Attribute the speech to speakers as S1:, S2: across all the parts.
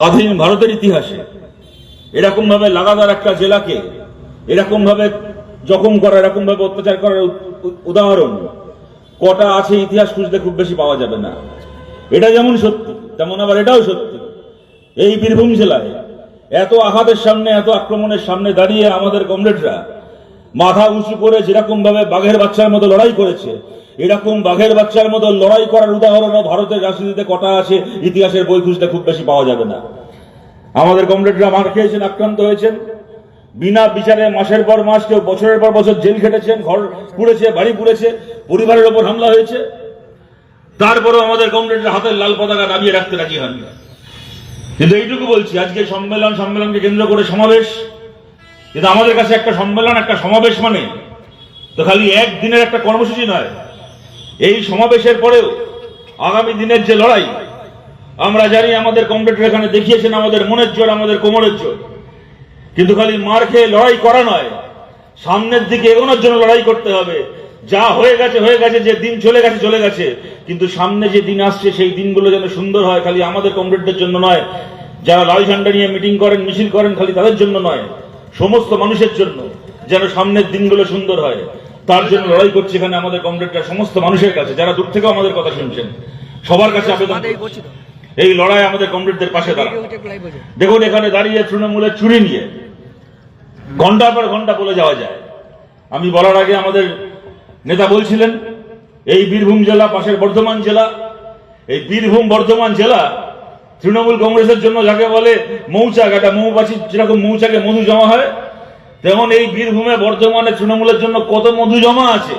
S1: স্বাধীন ভারতের ইতিহাসে এরকম ভাবে লাগাতার একটা জেলাকে এরকম ভাবে জখম করা এরকম ভাবে অত্যাচার করার উদাহরণ কটা আছে ইতিহাস খুঁজতে খুব বেশি পাওয়া যাবে না। এটা যেমন সত্যি, তেমন আবার এটাও সত্যি। এই বীরভূম জেলায় এত আঘাতের সামনে, এত আক্রমণের সামনে দাঁড়িয়ে আমাদের কমরেডরা মাথা উঁচু করে যেরকম ভাবে বাঘের বাচ্চার মতো লড়াই করেছে এরকম বাঘের বাচ্চার মতো লড়াই করার উদাহরণও ভারতের রাজনীতিতে কটা আছে, ইতিহাসের বই খুঁজতে খুব বেশি পাওয়া যাবে না। আমাদের কমরেডরা মার খেয়েছেন, আক্রান্ত হয়েছেন। বিনা বিচারে মাসের পর মাস কেউ বছরের পর বছর জেল খেটেছেন, ঘর পুড়েছে, বাড়ি পুড়েছে, পরিবারের ওপর হামলা হয়েছে। তারপরেও আমাদের কমরেডরা হাতের লাল পতাকা দাবিয়ে রাখতে রাজি হননি। কিন্তু এইটুকু বলছি, আজকে সম্মেলন সম্মেলনকে কেন্দ্র করে সমাবেশ। কিন্তু আমাদের কাছে একটা সম্মেলন, একটা সমাবেশ মানে তো খালি একদিনের একটা কর্মসূচি নয়। এই সমাবেশের পরেও আগামী দিনের যে লড়াই, আমরা জানি আমাদের কমরেডরা এখানে দেখিয়েছেন আমাদের মনের জোর, আমাদের কোমরের জোর। কিন্তু খালি মার খেয়ে লড়াই করা নয়, সামনের দিকে এগোনোর জন্য লড়াই করতে হবে। যা হয়ে গেছে হয়ে গেছে, যে দিন চলে গেছে চলে গেছে। কিন্তু সামনে যে দিন আসছে, সেই দিনগুলো যেন সুন্দর হয়, খালি আমাদের কমরেডদের জন্য নয়। যারা লাল ঝান্ডা নিয়ে মিটিং করেন, মিছিল করেন, খালি তাদের জন্য নয়। সমস্ত মানুষের জন্য যেন সামনের দিনগুলো সুন্দর হয়। তার জন্য লড়াই করছে এখানে আমাদের কমরেডরা সমস্ত মানুষের কাছে যারা দূর থেকেও আমাদের কথা শুনছেন সবার কাছে আবেদন এই লড়াই আমাদের কমরেডদের পাশে দাঁড়া দেখুন এখানে দাঁড়িয়ে তৃণমূলের চুরি নিয়ে ঘণ্টার পর ঘণ্টা বলে যাওয়া যায়। আমি বলার আগে আমাদের নেতা বলছিলেন এই বীরভূম জেলা পাশের বর্ধমান জেলা এই বীরভূম বর্ধমান জেলা তৃণমূল কংগ্রেসের জন্য যাকে বলে মৌচাক একটা মৌমাছি যেরকম মৌচাকে মধু জমা হয় তেমন এই বীরভূমে বর্ধমানে তৃণমূলের জন্য কত মধু জমা আছে?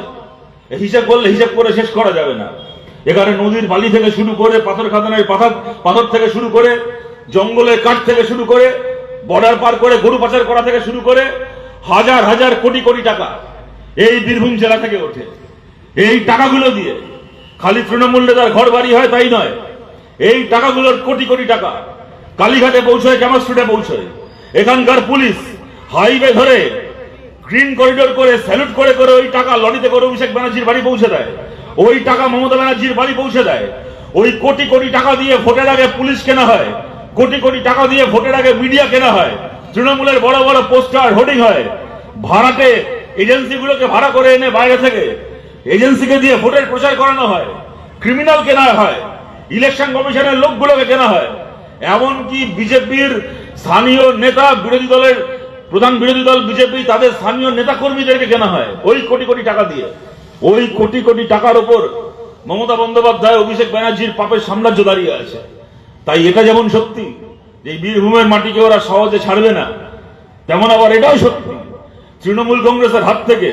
S1: হিসাব করলে হিসাব করে শেষ করা যাবে না। এখানে নদীর বালি থেকে শুরু করে পাথর খাদানের পাথর পাথর থেকে শুরু করে, জঙ্গলের কাঠ থেকে শুরু করে বর্ডার পার করে, গরু পাচার করা থেকে শুরু করে, হাজার হাজার কোটি কোটি টাকা এই বীরভূম জেলা থেকে ওঠে। এই টাকাগুলো দিয়ে। খালি তৃণমূল নেতার ঘর বাড়ি হয় তাই নয়। এই টাকাগুলোর কোটি কোটি টাকা। কালীঘাটে পৌঁছয় ক্যামার স্ট্রিটে পৌঁছয়। এখানকার পুলিশ হাইওয়ে ধরে গ্রিন করিডোর করে, স্যালুট করে করে ওই টাকা লরিতে করে অভিষেক ব্যানার্জির বাড়ি পৌঁছে দেয়। ওই টাকা মমতা ব্যানার্জির বাড়ি পৌঁছে দেয়। ওই কোটি কোটি টাকা দিয়ে ভোটের আগে পুলিশ কেনা হয়। কোটি কোটি টাকা দিয়ে ভোটের আগে মিডিয়া কেনা হয়। তৃণমূলের বড় বড় পোস্টার হোর্ডিং হয়। ভাড়াতে এজেন্সিগুলোকে ভাড়া করে এনে বাইরে থেকে এজেন্সিকে দিয়ে ভোটের প্রচার করানো হয়। ক্রিমিনাল কেনা হয়। ইলেকশন কমিশনের লোকগুলোকে কেনা হয়। এমনকি বিজেপির স্থানীয় নেতা বিরোধী দলের প্রধান বিরোধী দল বিজেপি, তাদের স্থানীয় নেতা কর্মীদেরকে কেনা হয় ওই কোটি কোটি টাকা দিয়ে। ওই কোটি কোটি টাকার ওপর মমতা বন্দ্যোপাধ্যায়, অভিষেক ব্যানার্জির পাপের সাম্রাজ্য দাঁড়িয়ে আছে। তাই এটা যেমন সত্যি যে বীরভূমের মাটিকে ওরা সহজে ছাড়বে না, তেমন আবার এটাও সত্যি। তৃণমূল কংগ্রেসের হাত থেকে,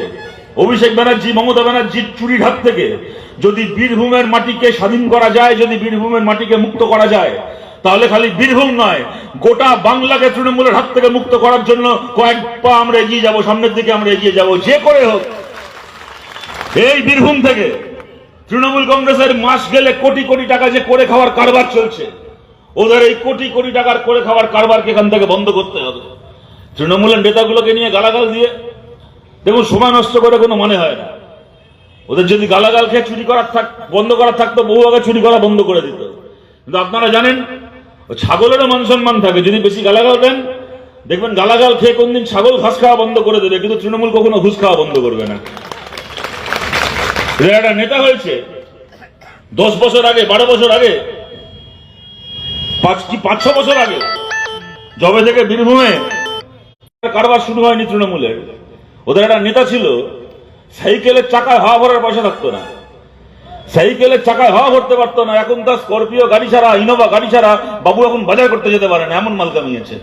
S1: অভিষেক ব্যানার্জি, মমতা ব্যানার্জির চুরির হাত থেকে যদি বীরভূমের মাটিকে স্বাধীন করা যায়, যদি বীরভূমের মাটিকে মুক্ত করা যায় তাহলে খালি বীরভূম নয়, গোটা বাংলাকে তৃণমূলের হাত থেকে মুক্ত করার জন্য কয়েক পা আমরা এগিয়ে যাব, সামনের দিকে আমরা এগিয়ে যাব, যে করে হোক। এই বীরভূম থেকে তৃণমূল কংগ্রেসের মাস গেলে কোটি কোটি টাকা যে করে খাওয়ার কারবার চলছে, ওদের এই কোটি কোটি টাকার করে খাওয়ার কারবারকে এখান থেকে বন্ধ করতে হবে। তৃণমূলের নেতাগুলোকে নিয়ে গালাগাল দিয়ে, দেখুন, সময় নষ্ট করে কোনো মনে হয় না। ওদের যদি গালাগাল খেয়ে চুরি করার থাক, বন্ধ করার থাকতো, বহু আগে চুরি করা বন্ধ করে দিত। কিন্তু আপনারা জানেন ছাগলেরও মান সম্মান থাকে। যদি বেশি গালাগাল দেন, দেখবেন গালাগাল খেয়ে কোনদিন ছাগল ঘাস খাওয়া বন্ধ করে দেবে, কিন্তু তৃণমূল কখনো ঘুষ খাওয়া বন্ধ করবে না। একটা নেতা হয়েছে। দশ বছর আগে, বারো বছর আগে, পাঁচ কি, পাঁচ ছ বছর আগে, জবে থেকে বীরভূমে কারবার শুরু হয়নি তৃণমূলের। ওদের একটা নেতা ছিল, সাইকেলের চাকায় হাওয়া ভরার পয়সা থাকতো না। সাইকেলের চাকায় হাওয়া ভরতে পারতো না। এখন তার স্করপিও গাড়ি ছাড়া ইনোভা গাড়ি ছাড়া বাবু এখন বাজার করতে যেতে পারে না, এমন মাল কামিয়েছে।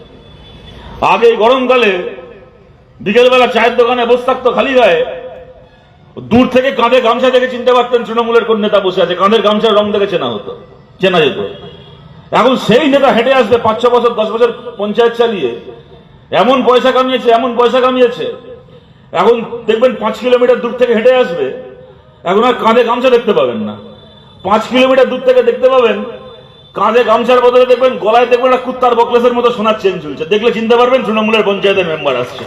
S1: আগে এই গরমকালে বিকেলবেলা চায়ের দোকানে বসে থাকতো খালি গায়ে। দূর থেকে কাঁধে গামছা দেখে চিনতে পারতেন তৃণমূলের কোন নেতা বসে আছে। কাঁধের গামছার রং দেখে চেনা হতো, চেনা যেত। এখন সেই নেতা হেঁটে আসবে পাঁচ, ছ বছর, দশ বছর পঞ্চায়েত চালিয়ে। এমন পয়সা কামিয়েছে, এমন পয়সা কামিয়েছে। এখন দেখবেন পাঁচ কিলোমিটার দূর থেকে হেঁটে আসবে। এখন আর কাঁধে গামছা দেখতে পাবেন না। পাঁচ কিলোমিটার দূর থেকে দেখতে পাবেন, কাঁধে গামছার বদলে দেখবেন, গলায় দেখবেন একটা কুত্তার বকলেসের মতো সোনার চেন ঝুলছে। দেখলে চিনতে পারবেন তৃণমূলের পঞ্চায়েতের মেম্বার আসছে।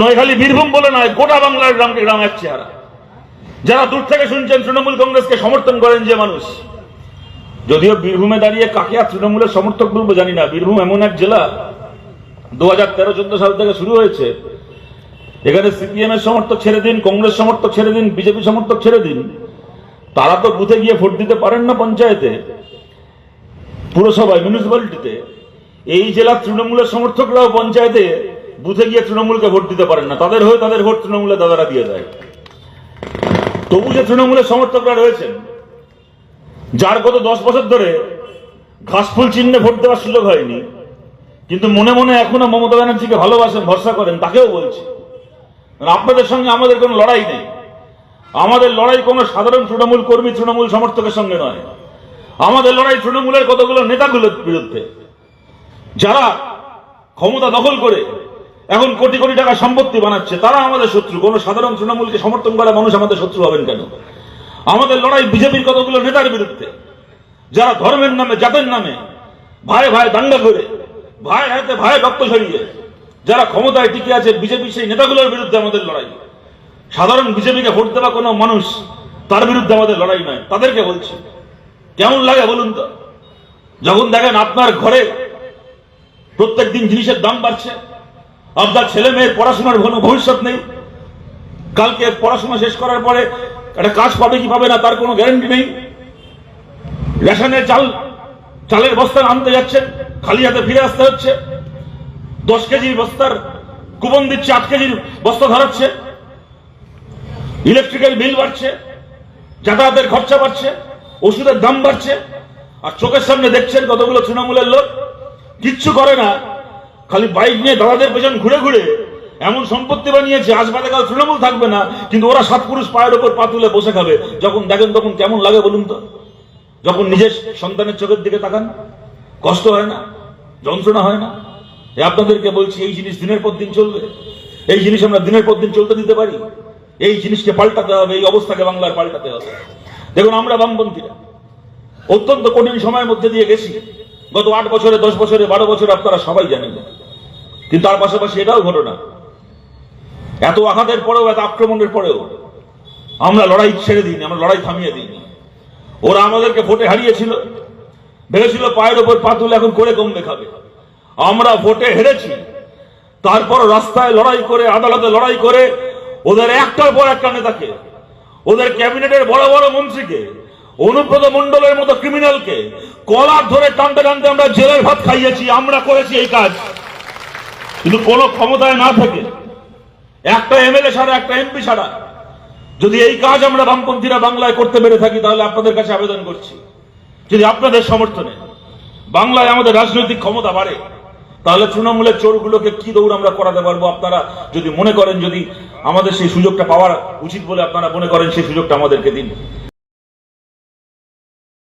S1: নয় খালি বীরভূম বলে নয়, গোটা বাংলার গ্রামকে গ্রাম এক চেহারা। যারা দূর থেকে শুনছেন, তৃণমূল কংগ্রেসকে সমর্থন করেন যে মানুষ, যদিও বীরভূমে দাঁড়িয়ে কাকে আর তৃণমূলের সমর্থক বলব জানি না। বীরভূম এমন এক জেলা, দু হাজার তেরো, চোদ্দ সাল থেকে শুরু হয়েছে। এখানে সিপিএম এর সমর্থক ছেড়ে দিন, কংগ্রেস সমর্থক ছেড়ে দিন, বিজেপি সমর্থক ছেড়ে দিন, তারা তো বুথে গিয়ে ভোট দিতে পারেন না পঞ্চায়েতে, পুরসভায় মিউনিসিপ্যালিটিতে এই জেলার তৃণমূলের সমর্থকরাও পঞ্চায়েতে বুথে গিয়ে তৃণমূলকে ভোট দিতে পারেন না। তাদের হয়ে তাদের ভোট তৃণমূলের দাদারা দিয়ে দেয়। তবু যে তৃণমূলের সমর্থকরা রয়েছেন, যার গত দশ বছর ধরে ঘাসফুল চিহ্নে ভোট দেওয়ার সুযোগ হয়নি, কিন্তু মনে মনে এখনও মমতা ব্যানার্জিকে ভালোবাসেন, ভরসা করেন, তাকেও বলছি। আপনাদের সঙ্গে আমাদের কোনো লড়াই নেই। আমাদের লড়াই কোনো সাধারণ তৃণমূল কর্মী তৃণমূল সমর্থকের সঙ্গে নয়। আমাদের লড়াই তৃণমূলের কতগুলো নেতাগুলোর বিরুদ্ধে? যারা ক্ষমতা দখল করে এখন কোটি কোটি টাকা সম্পত্তি বানাচ্ছে, তারা আমাদের শত্রু। কোনো সাধারণ তৃণমূলকে সমর্থন করা মানুষ আমাদের শত্রু হবেন কেন? আমাদের লড়াই বিজেপির কতগুলো নেতার বিরুদ্ধে? যারা ধর্মের নামে, জাতের নামে, ভাই ভাই দাঙ্গা করে, ভাই হাতে ভাই রক্ত ছড়িয়ে যারা ক্ষমতায় টিকে আছে, বিজেপি সেই নেতাগুলোর বিরুদ্ধে আমাদের লড়াই। সাধারণ বিজেপিকে ভোট দেওয়া কোনো মানুষ তার বিরুদ্ধে আমাদের লড়াই নয়, তাদেরকে বলছি। কেমন লাগে বলুন তো? যখন দেখেন আপনার ঘরে প্রত্যেক দিন জিনিসের দাম বাড়ছে, আপনার ছেলে মেয়ের পড়াশোনার কোনো ভবিষ্যৎ নেই, কালকে পড়াশোনা শেষ করার পরে একটা কাজ পাবে কি পাবে না, তার কোনো গ্যারেন্টি নেই। রেশনের চাল, চালের বস্তা আনতে যাচ্ছেন, খালি হাতে ফিরে আসতে হচ্ছে। দশ কেজির বস্তার কুপন দিচ্ছে, আট কেজির বস্তা ধরাচ্ছে ইলেকট্রিক্যাল বিল বাড়ছে, যাতায়াতের খরচা বাড়ছে, ওষুধের দাম বাড়ছে, আর চোখের সামনে দেখছেন কতগুলো তৃণমূলের লোক? কিচ্ছু করে না, খালি বাইক নিয়ে দাদাদের পেছন ঘুরে ঘুরে এমন সম্পত্তি বানিয়েছে, আজ বাদে কাল তৃণমূল থাকবে না, কিন্তু ওরা সাত পুরুষ পায়ের ওপর পা তুলে বসে খাবে। যখন দেখেন তখন কেমন লাগে বলুন তো? যখন নিজের সন্তানের চোখের দিকে তাকান, কষ্ট হয় না, যন্ত্রণা হয় না। আপনাদেরকে বলছি, এই জিনিস দিনের পর দিন চলবে। এই জিনিস আমরা দিনের পর দিন চলতে দিতে পারি। এই জিনিসকে পাল্টাতে হবে, এই অবস্থাকে বাংলার পাল্টাতে হবে। দেখুন, আমরা বামপন্থীরা অত্যন্ত কঠিন সময়ের মধ্যে দিয়ে গেছি। গত আট বছরে, দশ বছরে, বারো বছরে আপনারা সবাই জানেন। কিন্তু তার পাশাপাশি এটাও ঘটনা। এত আঘাতের পরেও, এত আক্রমণের পরেও আমরা লড়াই ছেড়ে দিইনি, আমরা লড়াই থামিয়ে দিইনি। ওরা আমাদেরকে ভোটে হারিয়েছিল। ভেবেছিল পায়ের ওপর পা তুলে এখন করে কমবে খাবে। আমরা ভোটে হেরেছি। তারপর রাস্তায় লড়াই করে, আদালতে লড়াই করে ওদের একটার পর একটা নেতাকে, ওদের ক্যাবিনেটের বড় বড় মন্ত্রীকে, অনুব্রত মন্ডলের মতো ক্রিমিনালকে কলার ধরে টানতে টানতে আমরা জেলের ভাত খাইয়েছি, আমরা করেছি এই কাজ। কিন্তু কোনো ক্ষমতায় না থেকে একটা এমএলএ ছাড়া, একটা এমপি ছাড়া যদি এই কাজ আমরা বামপন্থীরা বাংলায় করতে পেরে থাকি, তাহলে আপনাদের কাছে আবেদন করছি। যদি আপনাদের সমর্থনে বাংলায় আমাদের রাজনৈতিক ক্ষমতা বাড়ে তাহলে তৃণমূলের চোরগুলোকে কি দৌড় আমরা করাতে পারব? আপনারা যদি মনে করেন, যদি আমাদের সেই সুযোগটা পাওয়ার উচিত বলে আপনারা মনে করেন, সেই সুযোগটা আমাদেরকে দিন।